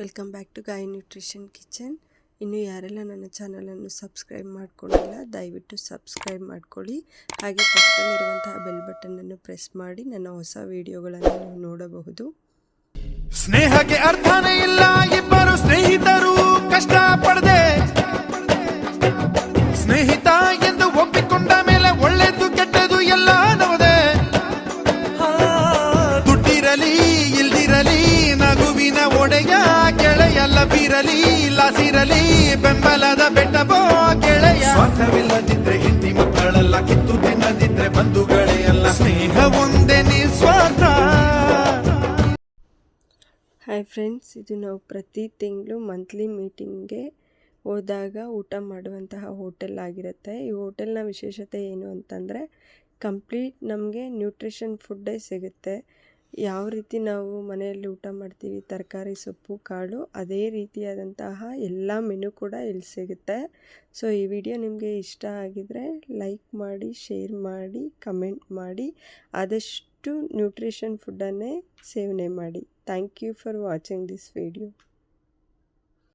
Welcome back to Gaya nutrition kitchen ಇನ್ನು ಯಾರೆಲ್ಲ ನನ್ನ ಚಾನಲನ್ನು ಸಬ್ಸ್ಕ್ರೈಬ್ ಮಾಡ್ಕೊಂಡಿಲ್ಲ, ದಯವಿಟ್ಟು ಸಬ್ಸ್ಕ್ರೈಬ್ ಮಾಡ್ಕೊಳ್ಳಿ. ಹಾಗೆ ಪಕ್ಕದಲ್ಲಿರುವಂತಹ ಬೆಲ್ ಬಟನನ್ನು ಪ್ರೆಸ್ ಮಾಡಿ ನನ್ನ ಹೊಸ ವಿಡಿಯೋಗಳನ್ನು ನೀವು ನೋಡಬಹುದು. ಸ್ನೇಹಕ್ಕೆ ಅರ್ಥನೇ ಇಲ್ಲ, ಇಬ್ಬರು ಸ್ನೇಹಿತರು ಕಷ್ಟ ಪಡದೆ. ಸ್ನೇಹಿತ ಎಂದು ಒಪ್ಪಿಕೊಂಡ ಮೇಲೆ ಒಳ್ಳೆದು ಕೆಟ್ಟದು ಎಲ್ಲ ನವದೆ ದುಡ್ಡಿರಲಿ ಇಲ್ಲ ಲಾಸಿರಲಿ ಬೆಂಬಲದ ಬೆಟ್ಟಬೋ ಗೆಳೆಯ. ಸ್ವಾರ್ಥವಿಲ್ಲದಿದ್ರೆ ಹಿಂದಿ ಮಕ್ಕಳೆಲ್ಲ ಕಿತ್ತು ತಿನ್ನದಿದ್ರೆ ಬಂಧುಗಳೇ ಅಲ್ಲ. ಸ್ನೇಹ ಒಂದೇ ನಿಸ್ವಾರ್ಥ ಹಾಯ್ ಫ್ರೆಂಡ್ಸ್ ಇದು ನಾವು ಪ್ರತಿ ತಿಂಗಳು ಮಂತ್ಲಿ ಮೀಟಿಂಗ್ಗೆ ಹೋದಾಗ ಊಟ ಮಾಡುವಂತಹ ಹೋಟೆಲ್ ಆಗಿರುತ್ತೆ. ಈ ಹೋಟೆಲ್ನ ವಿಶೇಷತೆ ಏನು ಅಂತಂದರೆ ಕಂಪ್ಲೀಟ್ ನಮಗೆ ನ್ಯೂಟ್ರಿಷನ್ ಫುಡ್ಡೇ ಸಿಗುತ್ತೆ. ಯಾವ ರೀತಿ ನಾವು ಮನೆಯಲ್ಲಿ ಊಟ ಮಾಡ್ತೀವಿ, ತರಕಾರಿ, ಸೊಪ್ಪು, ಕಾಳು, ಅದೇ ರೀತಿಯಾದಂತಹ ಎಲ್ಲ ಮೆನು ಕೂಡ ಇಲ್ಲಿ ಸಿಗುತ್ತೆ. ಸೊ, ಈ ವಿಡಿಯೋ ನಿಮಗೆ ಇಷ್ಟ ಆಗಿದರೆ ಲೈಕ್ ಮಾಡಿ, ಶೇರ್ ಮಾಡಿ, ಕಮೆಂಟ್ ಮಾಡಿ, ಆದಷ್ಟು ನ್ಯೂಟ್ರಿಷನ್ ಫುಡ್ಡನ್ನೇ ಸೇವನೆ ಮಾಡಿ. Thank you for watching this video.